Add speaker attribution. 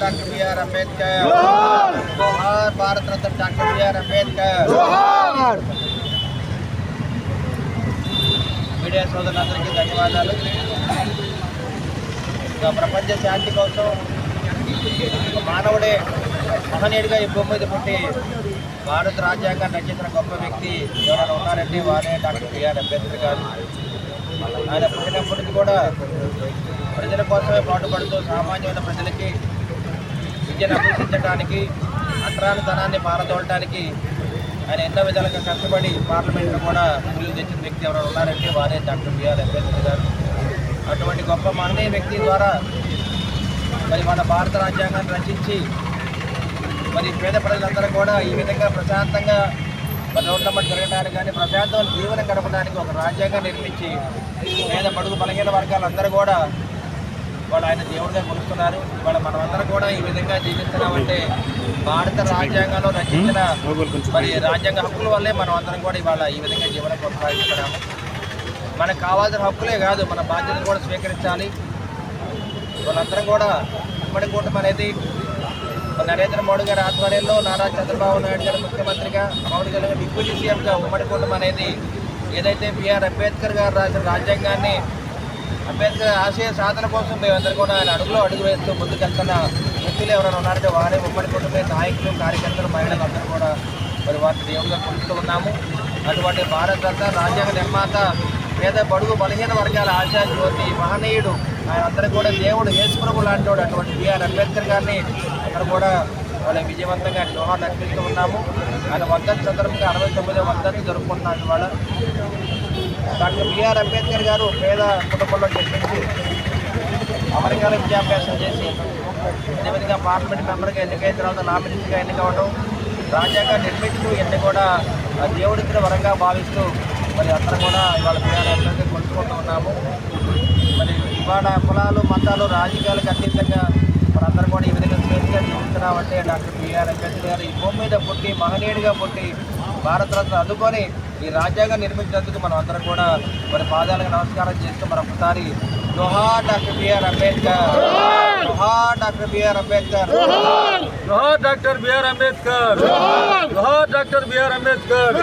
Speaker 1: Doctor BR Ambedkar. జోహార్ Bharat Ratna doctor B R Ambedkar media సోదరులందరికీ ధన్యవాదాలు ఇంకా ప్రపంచ శాంతి కోసం మానవుడే మహనీయుడిగా ఈ భూమి మీద పుట్టి భారత రాజ్యాంగాన్ని రచించిన గొప్ప వ్యక్తి ఎవరైనా ఉన్నారంటే వారే డాక్టర్ బిఆర్ అంబేద్కర్ గారు. ఆయన పుట్టినప్పటికీ కూడా ప్రజల కోసమే పాటుపడుతూ సామాన్యమైన ప్రజలకి విద్యను అభ్యసించడానికి అక్రాంతనాన్ని పారదోలటానికి ఆయన ఎన్నో విధాలుగా కష్టపడి పార్లమెంట్లో కూడా బిల్లు తెచ్చిన వ్యక్తి ఎవరైనా ఉన్నారంటే వారే డాక్టర్ బిఆర్ అంబేద్కర్ గారు. అటువంటి గొప్ప మహనీయ వ్యక్తి ద్వారా మరి మన భారత రాజ్యాంగాన్ని రచించి మరి పేద ప్రజలందరూ కూడా ఈ విధంగా ప్రశాంతంగా మట్టి తిరగడానికి కానీ ప్రశాంతమైన జీవనం గడపడానికి ఒక రాజ్యాంగం నిర్మించి పేద బడుగు బలహీన వర్గాలందరూ కూడా వాళ్ళు ఆయన దేవుడిగా కొలుస్తున్నారు. ఇవాళ మనమందరం కూడా ఈ విధంగా జీవిస్తున్నామంటే భారత రాజ్యాంగంలో రచించిన మరి రాజ్యాంగ హక్కుల వల్లే మనం అందరం కూడా ఇవాళ ఈ విధంగా జీవనం కొనసాగిస్తున్నాము. మనకు కావాల్సిన హక్కులే కాదు మన బాధ్యతలు కూడా స్వీకరించాలి. వాళ్ళందరం కూడా ఉమ్మడి కూటమి అనేది నరేంద్ర మోడీ గారి ఆధ్వర్యంలో నారా చంద్రబాబు నాయుడు గారు ముఖ్యమంత్రిగా పవన్ కళ్యాణ్ డిప్యూటీ సీఎంగా ఉమ్మడి కుటుంబం అనేది ఏదైతే బిఆర్ అంబేద్కర్ గారు రాసిన రాజ్యాంగాన్ని అంబేద్కర్ ఆశయ సాధన కోసం మేమందరూ కూడా ఆయన అడుగులో అడుగు వేస్తూ ముందుకెళ్తున్న వ్యక్తులు ఎవరైనా ఉన్నారంటే వారే ఉమ్మడి కుటుంబ నాయకులు కార్యకర్తలు మహిళలు అందరూ కూడా మరి వారిని దేవుడిగా కొలుస్తూ ఉన్నాము. అటువంటి భారత రాజ్యాంగ నిర్మాత పేద బడుగు బలహీన వర్గాల ఆశా జ్యోతి మహనీయుడు ఆయన అందరూ కూడా దేవుడు యేసుప్రభు లాంటివాడు అటువంటి బిఆర్ అంబేద్కర్ గారిని అక్కడ కూడా వాళ్ళ విజయవంతంగా జోహార్ అర్పిస్తూ ఉన్నాము. ఆయన వర్ధంతి సందర్భంగా అరవై తొమ్మిదో వర్ధంతి జరుపుకుంటున్నాను ఇవాళ. డాక్టర్ బిఆర్ అంబేద్కర్ గారు పేద కుటుంబంలో జన్మించి అమెరికాలో విద్యాభ్యాసం చేసి అదేవిధంగా పార్లమెంట్ మెంబర్గా ఎన్నికైన తర్వాత నామినేషన్గా ఎన్నికవడం రాజాగా నిర్మిస్తూ ఇవన్నీ కూడా ఆ దేవుడిచ్చిన వరంగా భావిస్తూ మరి అందరం కూడా ఇవాళ బిఆర్ అంబేద్కర్ ఉన్నాము. మరి ఇవాళ కులాలు మతాలు రాజకీయాలకు అతీతంగా మనందరం కూడా ఈ విధంగా స్వేచ్ఛగా జీవిస్తున్నామంటే డాక్టర్ బిఆర్ అంబేద్కర్ గారు ఈ భూమి మీద పుట్టి మహనీయుడిగా పుట్టి భారతరత్న అందుకొని ఈ రాజ్యాంగం నిర్మించినందుకు మనం అందరం కూడా మరి పాదాలకు నమస్కారం చేస్తూ మరొకసారి జోహార్ డాక్టర్ బిఆర్ అంబేద్కర్ జోహార్ డాక్టర్ బిఆర్ అంబేద్కర్.
Speaker 2: జోహార్ డాక్టర్ బిఆర్ అంబేద్కర్ జోహార్ డాక్టర్ బిఆర్ అంబేద్కర్.